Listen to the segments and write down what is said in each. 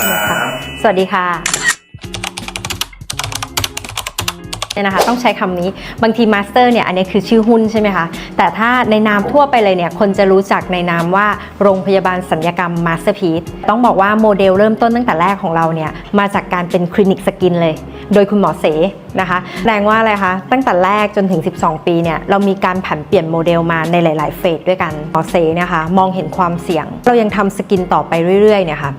ครับ สวัสดีค่ะเนี่ยนะคะต้องใช้คำนี้บางทีมาสเตอร์เนี่ยอันนี้คือชื่อหุ้นใช่ไหมคะแต่ถ้าในนามทั่วไปเลยเนี่ยคนจะรู้จักในนามว่าโรงพยาบาลสัญญกรรมมาสเตอร์พีซต้องบอกว่าโมเดลเริ่มต้นตั้งแต่แรกของเราเนี่ยมาจากการเป็นคลินิกสกินเลย โดยคุณหมอเสนะคะแสดงว่าอะไรคะตั้งแต่แรกจนถึง 12 ปีเนี่ยเรามีการผันเปลี่ยนโมเดลมาในหลาย ๆ เฟสด้วยกันหมอเสเนี่ยค่ะมองเห็นความเสี่ยง เรายังทำสกินต่อไปเรื่อยๆเนี่ยค่ะ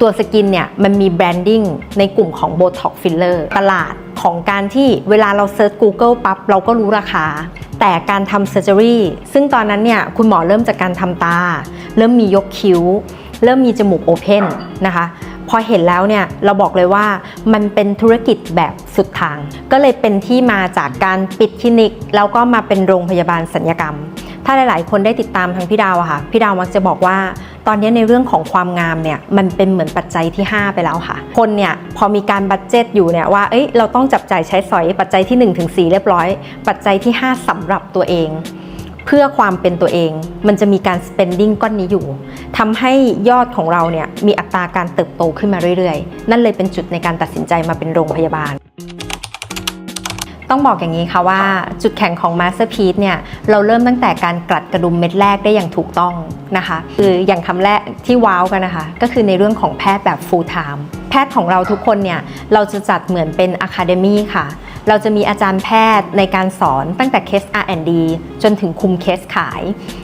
ตัวสกินเนี่ยมันมีแบรนดิ้งในกลุ่มของ Botox Filler ตลาดของการที่เวลาเราเซิร์ช Google ปั๊บเราก็รู้ราคา แต่การทำเซอร์เจอรี่ซึ่งตอนนั้นเนี่ยคุณหมอเริ่มจากการทำตา เริ่มมียกคิ้ว เริ่มมีจมูกโอเพนนะคะพอเห็นแล้วเนี่ยเราบอกเลยว่ามันเป็นธุรกิจแบบสุดทาง ก็เลยเป็นที่มาจากการปิดคลินิก แล้วก็มาเป็นโรงพยาบาลสัญญกรรม ถ้าหลาย ๆ คนได้ติดตามทางพี่ดาวอะค่ะพี่ดาวมักจะบอกว่า ตอนนี้ในเรื่องของความงามเนี่ยมันเป็นเหมือนปัจจัยที่ 5 ไปแล้วค่ะ คนเนี่ยพอมีการบัตเจตอยู่เนี่ยว่าเอ้ยเราต้องจับจ่ายใช้สอยปัจจัยที่1ถึง4เรียบร้อย ปัจจัยที่ 5สำหรับตัวเองเพื่อความเป็นตัวเองมันจะมีการ spending ก้อนนี้อยู่ทำให้ยอดของเราเนี่ยมีอัตราการเติบโตขึ้นมาเรื่อยๆ นั่นเลยเป็นจุดในการตัดสินใจมาเป็นโรงพยาบาล ต้องบอกอย่างนี้ค่ะว่าจุดแข็งของ Masterpiece เนี่ยเราเริ่มตั้งแต่การกลัดกระดุมเม็ดแรกได้อย่างถูกต้องนะคะคืออย่างคำแรกที่ว้าวกันนะคะ ก็คือในเรื่องของแพทย์แบบ full time แพทย์ของเราทุกคนเนี่ยเราจะจัดเหมือนเป็น Academy ค่ะ เราจะมีอาจารย์แพทย์ในการสอนตั้งแต่เคส R&D จนถึงคุมเคสขาย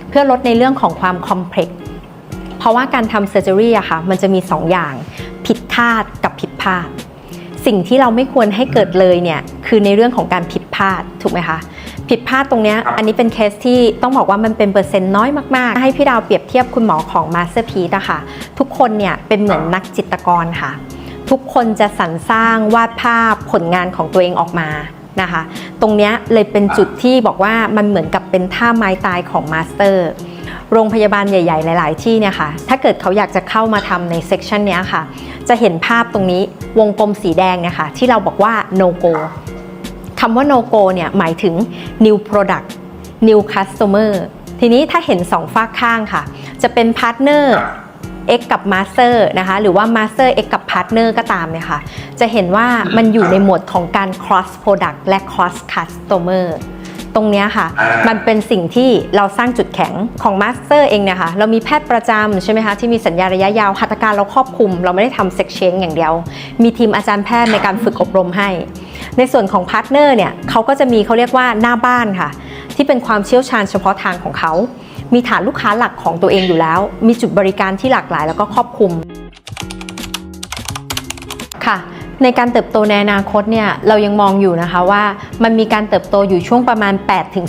เพื่อลดในเรื่องของความคอมเพล็กซ์เพราะว่าการทำเซอร์เจอรี่อะค่ะมันจะมี 2อย่าง ผิดคาดกับผิดพลาด สิ่งที่เราไม่ควรให้เกิดเลยเนี่ยคือในเรื่องของการผิดพลาดถูกไหมคะผิดพลาดตรงเนี้ยครับอันนี้เป็นเคสที่ต้องบอกว่ามันเป็นเปอร์เซ็นต์น้อยมาก ๆ ให้พี่ดาวเปรียบเทียบคุณหมอของ Masterpiece อะค่ะทุกคนเนี่ยเป็นเหมือนนักจิตรกรค่ะ ทุกคนจะสรรสร้างวาดภาพผลงานของตัวเองออกมานะคะ ตรงเนี้ยเลยเป็นจุดที่บอกว่ามันเหมือนกับเป็นท่าไม้ตายของมาสเตอร์ โรงพยาบาลใหญ่ๆ หลาย ๆ ที่เนี่ยค่ะ ถ้าเกิดเขาอยากจะเข้ามาทำในเซกชันนี้ค่ะ จะเห็นภาพตรงนี้วงกลมสีแดงเนี่ยค่ะ ที่เราบอกว่า no go คำว่า no go เนี่ยหมายถึง new product new customer ทีนี้ถ้าเห็นสองฝากข้างค่ะ จะเป็น partner X กับ Master นะคะหรือว่า Master X กับ Partner ก็ตามเนี่ยค่ะ จะเห็นว่ามันอยู่ในหมวดของการ cross product และ cross customer ตรงเนี้ยค่ะอ่ามัมันเป็นสิ่งที่เราสร้างจุดแข็งของมาสเตอร์เองเนี่ยค่ะเรามีแพทย์ประจำใช่ไหมคะที่มีสัญญาระยะยาวหัตถการเราครอบคลุม เราไม่ได้ทำเซ็กเชนอย่างเดียว มีทีมอาจารย์แพทย์ในการฝึกอบรมให้ ในส่วนของพาร์ทเนอร์เนี่ยเขาก็จะมีเขาเรียกว่าหน้าบ้านค่ะ ที่เป็นความเชี่ยวชาญเฉพาะทางของเขา มีฐานลูกค้าหลักของตัวเองอยู่แล้ว มีจุดบริการที่หลากหลายแล้วก็ครอบคลุมค่ะ ในการเติบโตในอนาคตเนี่ยเรายังมองอยู่นะคะว่ามันมีการเติบโตอยู่ช่วงประมาณ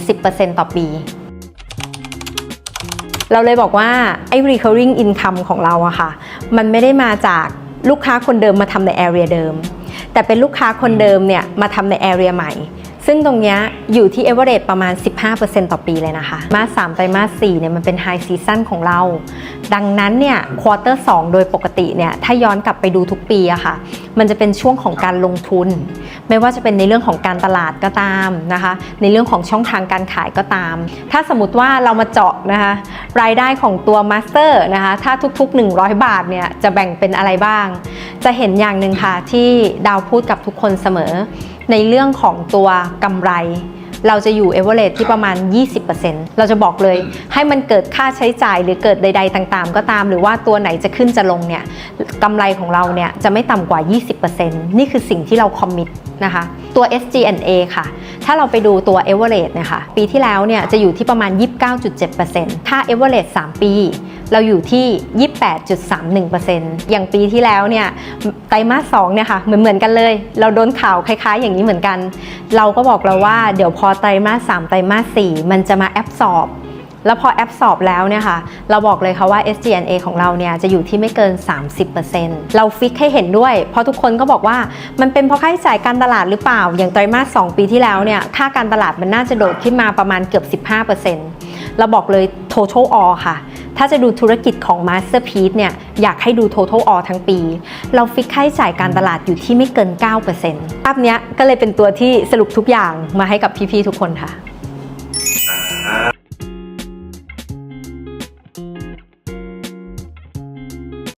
8-10%ต่อปี เราเลยบอกว่าไอ้ recurring income ของเราอะค่ะ มันไม่ได้มาจากลูกค้าคนเดิมมาทำใน area เดิม แต่เป็นลูกค้าคนเดิมเนี่ยมาทำใน area ใหม่ ซึ่งตรงนี้อยู่ที่ average ประมาณ 15%ต่อปีเลยนะคะ มาส3ไตรมาส4เนี่ยมันเป็น high season ของเรา ดังนั้นเนี่ย quarter 2โดยปกติเนี่ยถ้าย้อนกลับไปดูทุกปีอะค่ะ มันจะเป็นช่วงของการลงทุน ไม่ว่าจะเป็นในเรื่องของการตลาดก็ตามนะคะ ในเรื่องของช่องทางการขายก็ตาม ถ้าสมมติว่าเรามาเจาะนะคะรายได้ของตัวมาสเตอร์นะคะถ้าทุกๆ 100 บาทเนี่ยจะแบ่งเป็นอะไรบ้าง จะเห็นอย่างหนึ่งค่ะที่ดาวพูดกับทุกคนเสมอ ในเรื่องของตัวกำไร เราจะอยู่เอเวอเรสที่ประมาณ 20%เราจะบอกเลยให้มันเกิดค่าใช้จ่ายหรือเกิดใด ๆ ต่างๆ ก็ตาม หรือว่าตัวไหนจะขึ้นจะลงเนี่ยกำไรของเราเนี่ยจะไม่ต่ำกว่า 20%นี่คือสิ่งที่เราคอมมิตนะคะ ตัว SG&A ค่ะ ถ้าเราไปดูตัว a v e r a g e เนี่ยค่ะปีที่แล้วเนี่ยจะอยู่ที่ประมาณ 29.7%ถ้า a v e r a g e 3 ปี เราอยู่ที่ 28.31%อย่างปีที่แล้วเนี่ยไตรมาส2เนี่ยค่ะเหมือนเหมือนกันเลย เราโดนข่าวคล้ายๆ อย่างนี้เหมือนกัน เราก็บอกเราว่าเดี๋ยวพอไตรมาส3ไตรมาส4มันจะมาแอบสอบ แล้วพอแอปสอบแล้วเนี่ยค่ะ เราบอกเลยค่ะว่า S G N A ของเราเนี่ยจะอยู่ที่ไม่เกิน 30%เราฟิกให้เห็นด้วย เพราะทุกคนก็บอกว่ามันเป็นเพราะค่าใช้จ่ายการตลาดหรือเปล่า อย่างไตรมาส 2 ปีที่แล้วเนี่ย ค่าการตลาดมันน่าจะโดดขึ้นมาประมาณเกือบ 15%เราบอกเลย total all ค่ะ ถ้าจะดูธุรกิจของ Masterpiece เนี่ย อยากให้ดู total all ทั้งปี เราฟิกค่าใช้จ่ายการตลาดอยู่ที่ไม่เกิน 9%ภาพเนี้ยก็เลยเป็นตัวที่สรุปทุกอย่างมาให้กับพี่ๆทุกคนค่ะ